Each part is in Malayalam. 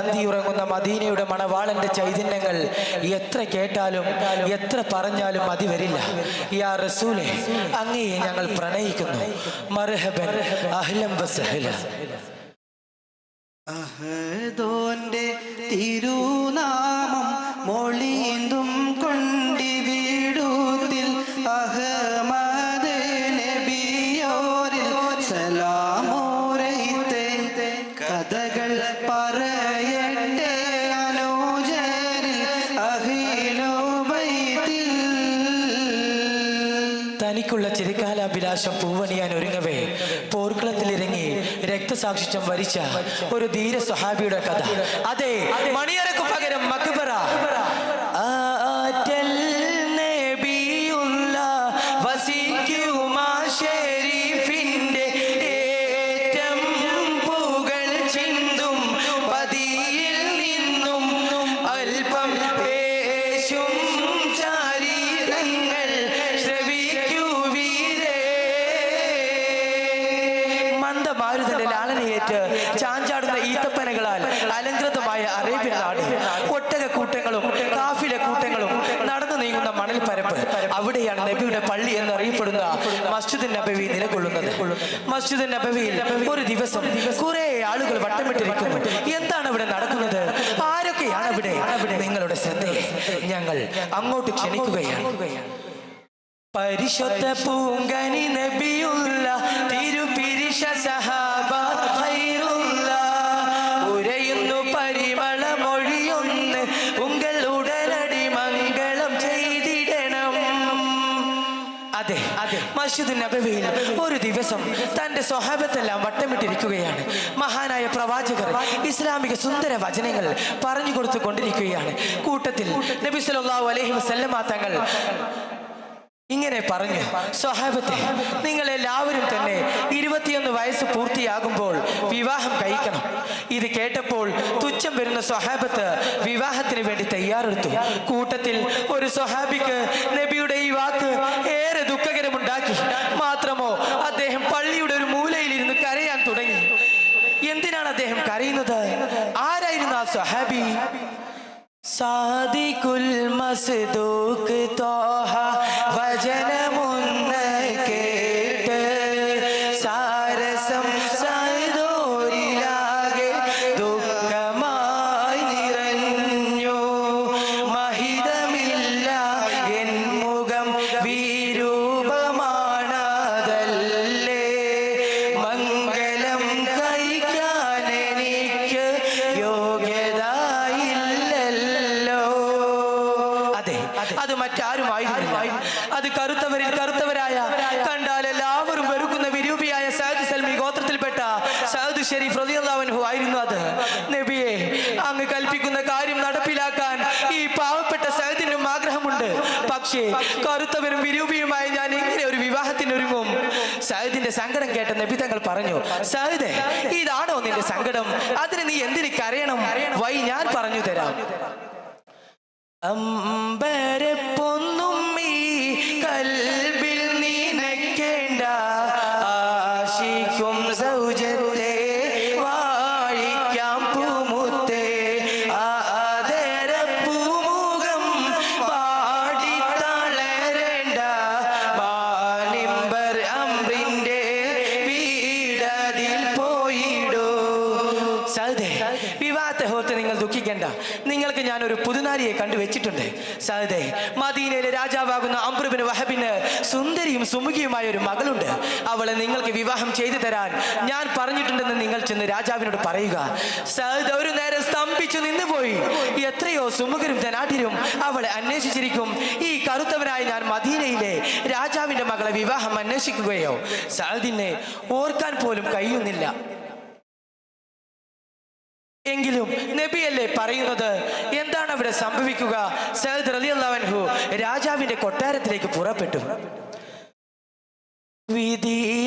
അന്തിയുറങ്ങുന്ന മദീനയുടെ മണവാളന്റെ ചൈതന്യങ്ങൾ എത്ര കേട്ടാലും എത്ര പറഞ്ഞാലും മതി വരില്ല. യാ റസൂലെ അങ്ങയെ ഞങ്ങൾ പ്രണയിക്കുന്നു. മർഹബൻ അഹ്ലം വസഹല അഹദോന്റെ തിരുനാമം ചിരകാലാഭിലാഷം പൂവണിയാൻ ഒരുങ്ങവേ. പോർക്കളത്തിലിറങ്ങി രക്തസാക്ഷിത്വം വരിച്ച ഒരു ധീര സ്വഹാബിയുടെ കഥ. അതെ മണിയറക്കു നബിയുടെ പള്ളി എന്നറിയപ്പെടുന്ന മസ്ജിദ് നബവി നിലകൊള്ളുന്നത്. മസ്ജിദ് നബവിയിൽ ഒരു ദിവസം കുറെ ആളുകൾ വട്ടമിട്ടിരിക്കുന്നു. എന്താണ് ഇവിടെ നടക്കുന്നത്? ആരൊക്കെയാണ് ഇവിടെ നിങ്ങളുടെ ശ്രദ്ധയെ ഞങ്ങൾ അങ്ങോട്ട് ക്ഷണിക്കുകയാണ്. പരിശുദ്ധ പൂങ്കനി നബിയുള്ള തിരുപിരിശ സഹാബ അതെ. മസ്ജിദ് നബവിയിൽ ഒരു ദിവസം തന്റെ സ്വഹാബത്തെല്ലാം വട്ടമിട്ടിരിക്കുകയാണ്. മഹാനായ പ്രവാചകർ ഇസ്ലാമിക സുന്ദര വചനങ്ങൾ പറഞ്ഞു കൊടുത്തു കൊണ്ടിരിക്കുകയാണ് കൂട്ടത്തിൽ നബി സല്ലല്ലാഹു അലൈഹി വസല്ലമ തങ്ങൾ ഇങ്ങനെ പറഞ്ഞു സ്വഹാബത്തെ നിങ്ങൾ എല്ലാവരും തന്നെ ഇരുപത്തിയൊന്ന് വയസ്സ് പൂർത്തിയാകുമ്പോൾ വിവാഹം കഴിക്കണം. ഇത് കേട്ടപ്പോൾ തുച്ഛം വരുന്ന സ്വഹാബത്ത് വിവാഹത്തിന് വേണ്ടി തയ്യാറെടുത്തു. കൂട്ടത്തിൽ ഒരു സ്വഹാബിക്ക് সাদিকুল মসদুক তোহা ഷെരീഫ് റളിയല്ലാഹു ആയിരുന്നു അത്. നബിയെ അങ്ങ് കൽപ്പിക്കുന്ന കാര്യം നടപ്പിലാക്കാൻ ഈ പാവപ്പെട്ട സഹദിനും ആഗ്രഹമുണ്ട്. പക്ഷേ കറുത്തവരും വിരൂപിയുമായി ഞാൻ ഇങ്ങനെ ഒരു വിവാഹത്തിന് ഒരുങ്ങും. സഹദിന്റെ സങ്കടം കേട്ട നബി തങ്ങൾ പറഞ്ഞു സഹദ് ഇതാണോ നിന്റെ സങ്കടം? അതിന് നീ എന്തിന് കരയണം വൈ ഞാൻ പറഞ്ഞു തരാം. അമ്പരപ്പൊന്നും പുതുനാരിയെ കണ്ടുവച്ചിട്ടുണ്ട് സഹദേ മദീനയിലെ രാജാവാകുന്ന അംബ്രുബിന് വഹബിന് സുന്ദരിയും സുമുഖിയുമായ ഒരു മകളുണ്ട്. അവളെ നിങ്ങൾക്ക് വിവാഹം ചെയ്തു തരാൻ ഞാൻ പറഞ്ഞിട്ടുണ്ടെന്ന് നിങ്ങൾ ചെന്ന് രാജാവിനോട് പറയുക. സഹദ് ഒരു നേരം സ്തംഭിച്ചു നിന്നുപോയി. എത്രയോ സുമുഖരും ധനാഠ്യരും അവളെ അന്വേഷിച്ചിരിക്കും. ഈ കറുത്തവനായി ഞാൻ മദീനയിലെ രാജാവിന്റെ മകളെ വിവാഹം അന്വേഷിക്കുകയോ? സഹദിനെ ഓർക്കാൻ പോലും കഴിയുന്നില്ല. എങ്കിലും നബിയല്ലേ പറയുന്നത്? എന്താണ് അവിടെ സംഭവിക്കുക? സയ്യിദ് റളിയല്ലാഹു രാജാവിന്റെ കൊട്ടാരത്തിലേക്ക് പുറപ്പെട്ടു. വിധിയാതോർത്ത്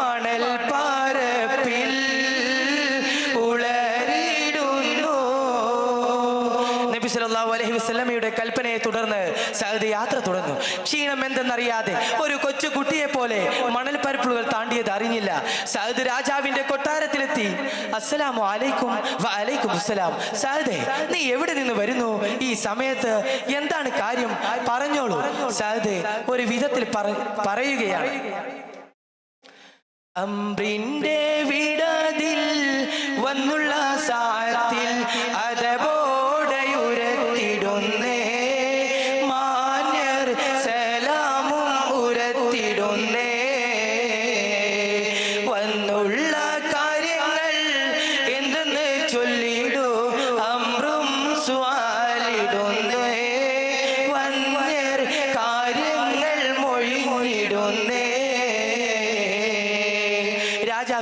മണൽ പാരപ്പിൽ ഉളരിടുന്നു. നബി സല്ലല്ലാഹു അലൈഹി വസല്ലമയുടെ കൽപ്പനയെ തുടർന്ന് സഅദ് യാത്ര തുടർന്നു. ക്ഷീണം എന്തെന്നറിയാതെ ഒരു കൊച്ചു കുട്ടിയെ പോലെ മണൽ പരപ്പുകൾ താണ്ടിയത് അറിഞ്ഞില്ല. സഅദ് രാജാവിന്റെ കൊട്ടാരത്തിലെത്തി. അസ്സലാമു അലൈക്കും വഅലൈക്കും അസ്സലാം. സഅദേ നീ എവിടെ നിന്ന് വരുന്നു? ഈ സമയത്ത് എന്താണ് കാര്യം? പറഞ്ഞോളൂ. സഅദ് ഒരു വിധത്തിൽ പറയുകയാണ്. അമ്രിന്റെ വിടതിൽ വന്നുള്ള സാരത്തിൽ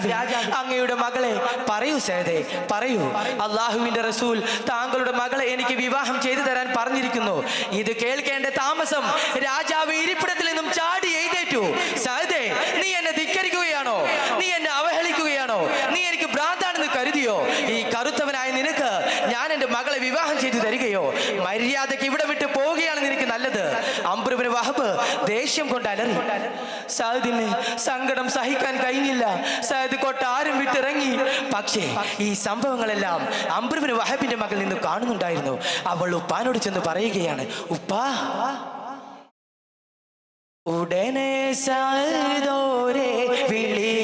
രാജാവ് അങ്ങയുടെ മകളെ പറയൂ സേതേ പറയൂ. അള്ളാഹുവിന്റെ റസൂൽ താങ്കളുടെ മകളെ എനിക്ക് വിവാഹം ചെയ്തു തരാൻ പറഞ്ഞിരിക്കുന്നു. ഇത് കേൾക്കേണ്ട താമസം രാജാവ് ഇരിപ്പിടത്തിൽ നിന്നും ചാടി എഴുന്നേറ്റു സഹദേ നീ എന്നെ ധിക്കരിക്കുകയാണോ നീ എന്നെ അവഹേളിക്കുകയാണോ നീ എനിക്ക് ഭ്രാന്താണെന്ന് കരുതിയോ ഈ കറുത്തവനായ നിനക്ക് ഞാൻ എന്റെ മകളെ വിവാഹം ചെയ്തു തരികയോ? മര്യാദയ്ക്ക് ഇവിടെ വിട്ട് പോവുകയാണ് നിനക്ക് നല്ലത്. അംബുരുവിന് വഹബ് ദേഷ്യം കൊണ്ട് അലറി. സഹദിന് സങ്കടം സഹിക്കാൻ കഴിഞ്ഞില്ല. സഹദ് കൊട്ടാരം വിട്ടിറങ്ങി. പക്ഷേ ഈ സംഭവങ്ങളെല്ലാം അംബുരുവിന് വഹബിന്റെ മകൾ നിന്ന് കാണുന്നുണ്ടായിരുന്നു. അവൾ ഉപ്പാനോട് ചെന്ന് പറയുകയാണ് ഉപ്പാ ഉടനെ സഹദോരെ വിളിക്കൂ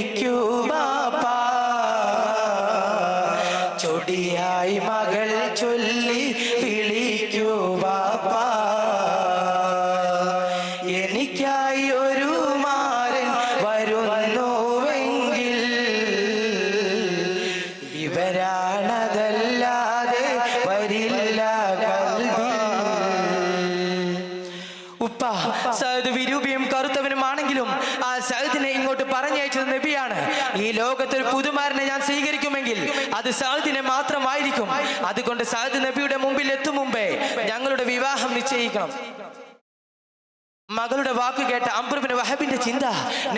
ചൊടിയായി മകൾ ചൊല്ലി വിളിക്കൂ ബാപ്പാ. ഒരു പുതുമാരനെ ഞാൻ സ്വീകരിക്കുമെങ്കിൽ അത് സഹദിനെ മാത്രമായിരിക്കും. അതുകൊണ്ട് സഹദ് നബിയുടെ മുമ്പിൽ എത്തും മുമ്പേ ഞങ്ങളുടെ വിവാഹം നിശ്ചയിക്കണം. മകളുടെ വാക്ക് കേട്ട അംബ്രുബിന് വഹബിന്റെ ചിന്ത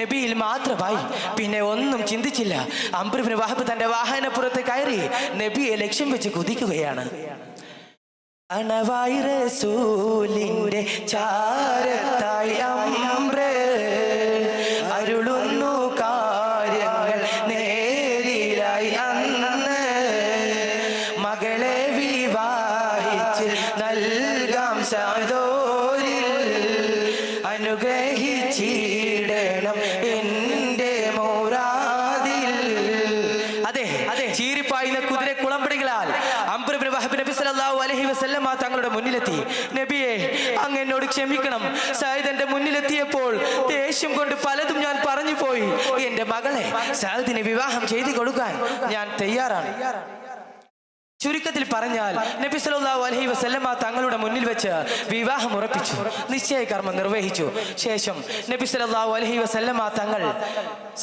നബിയിൽ മാത്രമായി. പിന്നെ ഒന്നും ചിന്തിച്ചില്ല. അംബ്രുബിന് വഹബ് തന്റെ വാഹനപ്പുറത്ത് കയറി നബിയെ ലക്ഷ്യം വെച്ച് കുതിക്കുകയാണ്. അണവായി റസൂലിന്റെ ചാരത്തായി അമ്ര മുന്നിലെത്തിയപ്പോൾ ദേഷ്യം കൊണ്ട് പലതും ഞാൻ പറഞ്ഞു പോയി. എന്റെ മകളെ സഹദിനെ വിവാഹം ചെയ്തു കൊടുക്കാൻ ഞാൻ തയ്യാറാണ്. ചുരുക്കത്തിൽ പറഞ്ഞാൽ നബി സല്ലല്ലാഹു അലൈഹി വസല്ലമ തങ്ങളുടെ മുന്നിൽ വെച്ച് വിവാഹം ഉറപ്പിച്ചു. നിശ്ചയകർമ്മം നിർവഹിച്ചു. ശേഷം നബി സല്ലല്ലാഹു അലൈഹി വസല്ലമ തങ്ങൾ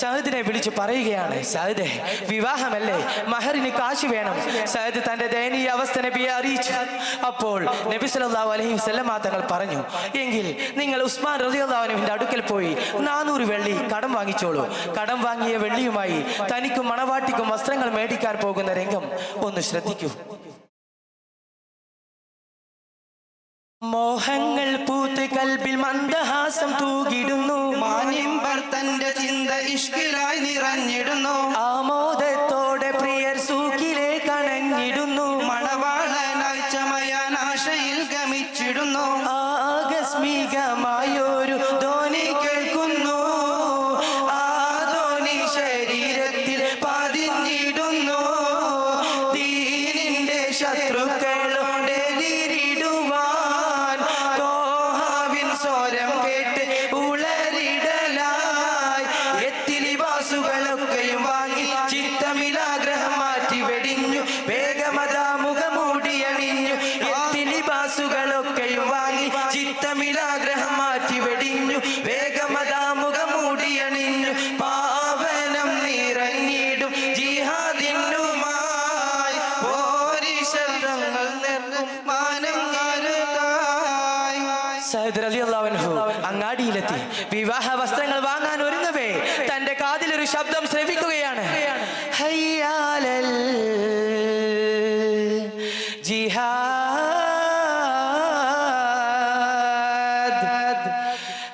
സഹദിനെ വിളിച്ച് പറയുകയാണ് സഹദെ വിവാഹമല്ലേ? മഹറിന് കാശ് വേണം. സഹദ് തന്റെ ദയനീയ അവസ്ഥ നബിയെ അറിയിച്ചു. അപ്പോൾ നബി സല്ലല്ലാഹു അലൈഹി വസല്ലമ തങ്ങൾ പറഞ്ഞു എങ്കിൽ നിങ്ങൾ ഉസ്മാൻ റളിയല്ലാഹുവിന്റെ അടുക്കൽ പോയി നാനൂറ് വെള്ളി കടം വാങ്ങിച്ചോളൂ. കടം വാങ്ങിയ വെള്ളിയുമായി തനിക്കും മണവാട്ടിക്കും വസ്ത്രങ്ങൾ മേടിക്കാൻ പോകുന്ന രംഗം ഒന്ന് ശ്രദ്ധിക്കൂ. മോഹങ്ങൾ പൂത്ത് കൽബിൽ മന്ദഹാസം തൂകിടുന്നു. തന്റെ ചിന്ത ശബ്ദം ശ്രമിക്കുകയാണ് ഹയ്യാലൽ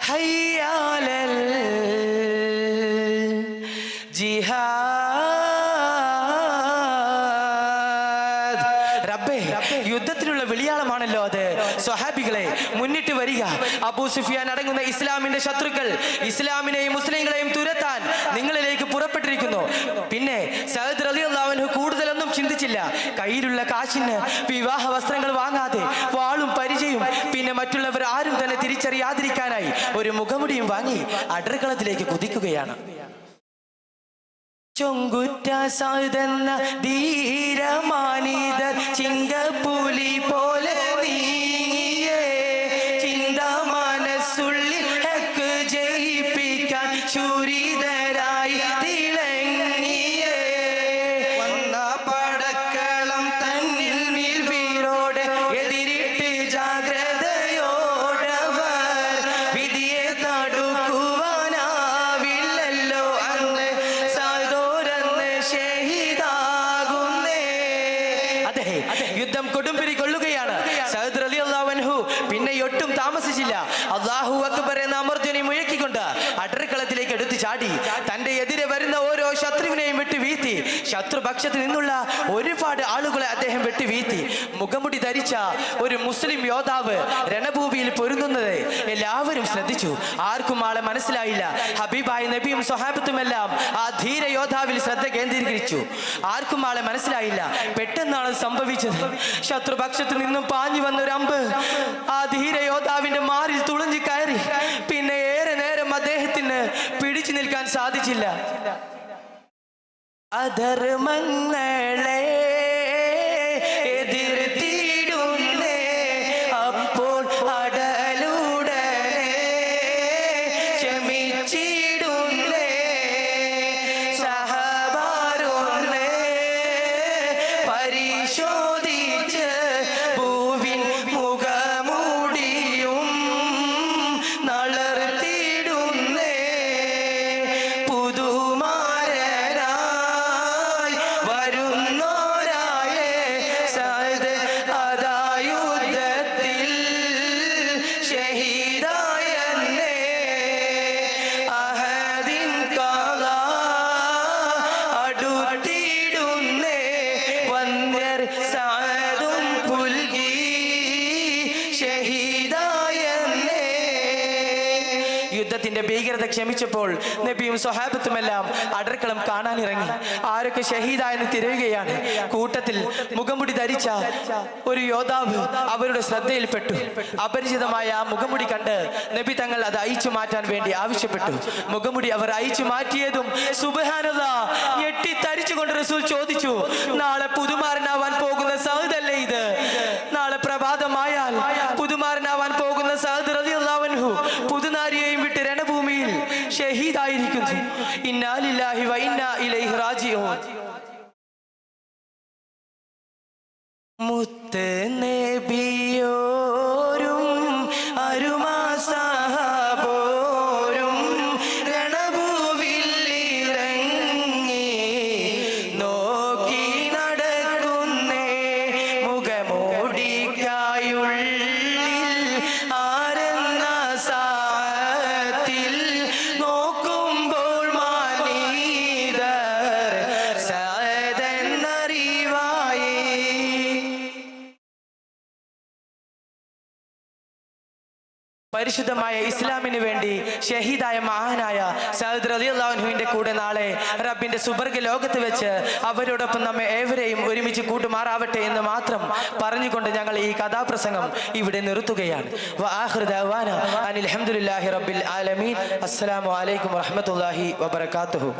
ഹയ്യാലൽ റബ്ബേ യുദ്ധത്തിനുള്ള അത്. സ്വഹാബികളെ മുന്നിട്ട് വരിക. അബൂ സുഫിയാൻ അടങ്ങുന്ന ഇസ്ലാമിന്റെ ശത്രുക്കൾ ഇസ്ലാമിനെയും മുസ്ലിങ്ങളെയും കയ്യിലുള്ള വിവാഹ വസ്ത്രങ്ങൾ വാങ്ങാതെ വാളും പരിചയും പിന്നെ മറ്റുള്ളവർ ആരും തന്നെ തിരിച്ചറിയാതിരിക്കാനായി ഒരു മുഖമുടിയും വാങ്ങി അടർക്കളത്തിലേക്ക് കുതിക്കുകയാണ്. ചൊങ്കുറ്റ സൗതെന്ന ധീരമാനിതർ ചിങ്കപ്പുലി പോലെ ചാടി. തന്റെ എതിരെ വരുന്ന ഓരോ ശത്രുവിനെയും വെട്ടി വീഴ്ത്തി. ശത്രുപക്ഷത്ത് നിന്നുള്ള ഒരുപാട് ആളുകളെ അദ്ദേഹം വെട്ടി വീഴ്ത്തി. മുഖമുടി ധരിച്ച ഒരു മുസ്ലിം യോദ്ധാവ് രണഭൂമിയിൽ പൊരുങ്ങുന്നത് എല്ലാവരും ശ്രദ്ധിച്ചു. ആർക്കും ആളെ മനസ്സിലായില്ല. ഹബീബായ നബിയും സ്വഹാബത്തുമെല്ലാം ആ ധീര യോദ്ധാവിൽ ശ്രദ്ധ കേന്ദ്രീകരിച്ചു. ആർക്കും ആളെ മനസ്സിലായില്ല. പെട്ടെന്നാണ് സംഭവിച്ചത്. ശത്രുപക്ഷത്ത് നിന്നും പാഞ്ഞു വന്ന ഒരു അമ്പ് ആ ധീര യോദ്ധാവിന്റെ മാറിൽ തുളഞ്ഞു കയറി പിന്നെ ഏറെ നേരം അദ്ദേഹത്തിന് പിടിച്ചു സാധിച്ചില്ല. അധർമ്മങ്ങളെ എതിർത്തിടുന്നേ അപ്പോൾ അടലുടനെ യുദ്ധത്തിന്റെ ഭീകരത ക്ഷമിച്ചപ്പോൾ നബിയും സ്വഹാബത്തുമെല്ലാം അടർക്കളം കാണാനിറങ്ങി. ആരൊക്കെ ഷഹീദായെന്ന് തിരയുകയാണ്. കൂട്ടത്തിൽ മുഖമുടി ധരിച്ച ഒരു യോദ്ധാവ് അവരുടെ ശ്രദ്ധയിൽപ്പെട്ടു. അപരിചിതമായ ആ മുഖമുടി കണ്ട് നബി തങ്ങൾ അത് അയച്ചു മാറ്റാൻ വേണ്ടി ആവശ്യപ്പെട്ടു. മുഖമുടി അവർ അയച്ചു മാറ്റിയതും സുബഹാനത ഞെട്ടി തരിച്ചുകൊണ്ട് റസൂൽ ചോദിച്ചു നാളെ പുതുമാരനാവാൻ പോകുന്ന സഹദല്ലേ usted. പരിശുദ്ധമായ ഇസ്ലാമിന് വേണ്ടി ഷഹീദായ മഹാനായ സഹദ് റലിയുള്ളാഹുവിന്റെ കൂടെ നാളെ റബ്ബിന്റെ സുബർഗ ലോകത്ത് വെച്ച് അവരോടൊപ്പം നമ്മെ ഏവരെയും ഒരുമിച്ച് കൂട്ടുമാറാവട്ടെ എന്ന് മാത്രം പറഞ്ഞുകൊണ്ട് ഞങ്ങൾ ഈ കഥാപ്രസംഗം ഇവിടെ നിർത്തുകയാണ്. അനിൽ ഹംദുലില്ലാഹി റബ്ബിൽ ആലമീൻ. അസ്സലാമു അലൈക്കും വറഹ്മത്തുള്ളാഹി വബറകാതുഹു.